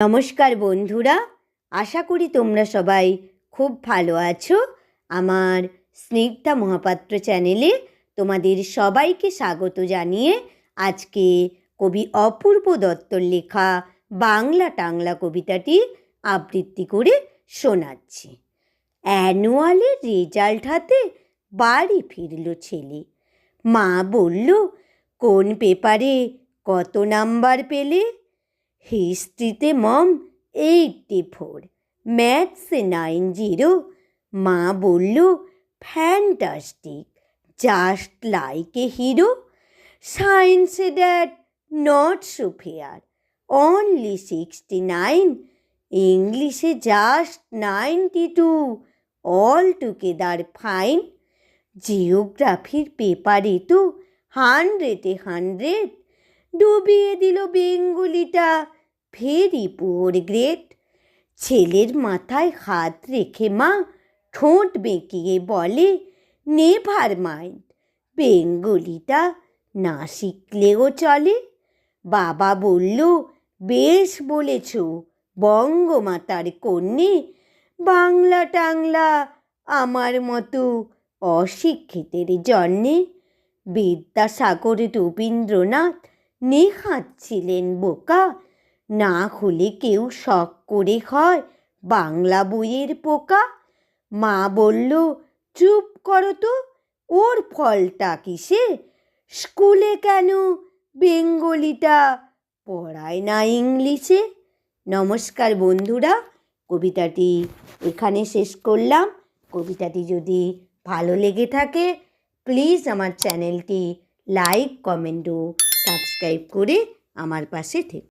নমস্কার বন্ধুরা, আশা করি তোমরা সবাই খুব ভালো আছো। আমার স্নিগ্ধা মহাপাত্র চ্যানেলে তোমাদের সবাইকে স্বাগত জানিয়ে আজকে কবি অপূর্ব দত্তর লেখা বাংলা টাংলা কবিতাটি আবৃত্তি করে শোনাচ্ছি। অ্যানুয়ালের রেজাল্ট হাতে বাড়ি ফিরল ছেলে। মা বলল, কোন পেপারে কত নাম্বার পেলে? হিস্ট্রিতে মম এইটটি ফোর। ম্যাথসে নাইন জিরো। মা বলল, fantastic. Just like a hero. সায়েন্সে that not so fair only sixty nine. ইংলিশে just ninety two. All together fine. জিওগ্রাফির পেপারে তো হান্ড্রেডে হান্ড্রেড। ডুবিয়ে দিল বেঙ্গলিটা। Very poor great. ছেলের মাথায় হাত রেখে মা ঠোঁট বেঁকিয়ে বলে, নেভার মাইন্ড, বেঙ্গলিটা না শিখলেও চলে। বাবা বলল, বেশ বলেছ, বঙ্গমাতার কন্যে বাংলা টাংলা আমার মতো অশিক্ষিতের জন্যে। বিদ্যাসাগর রবীন্দ্রনাথ নেহাত ছিলেন বোকা না হলে কেউ শখ করে হয় বাংলা বইয়ের পোকা। মা বলল, চুপ করো তো, ওর ফলটা কিসে? স্কুলে কেন বেঙ্গলিটা পড়ায় না ইংলিশে? নমস্কার বন্ধুরা, কবিতাটি এখানে শেষ করলাম। কবিতাটি যদি ভালো লেগে থাকে, প্লিজ আমার চ্যানেলটি লাইক, কমেন্ট ও সাবস্ক্রাইব করে আমার পাশে থেকে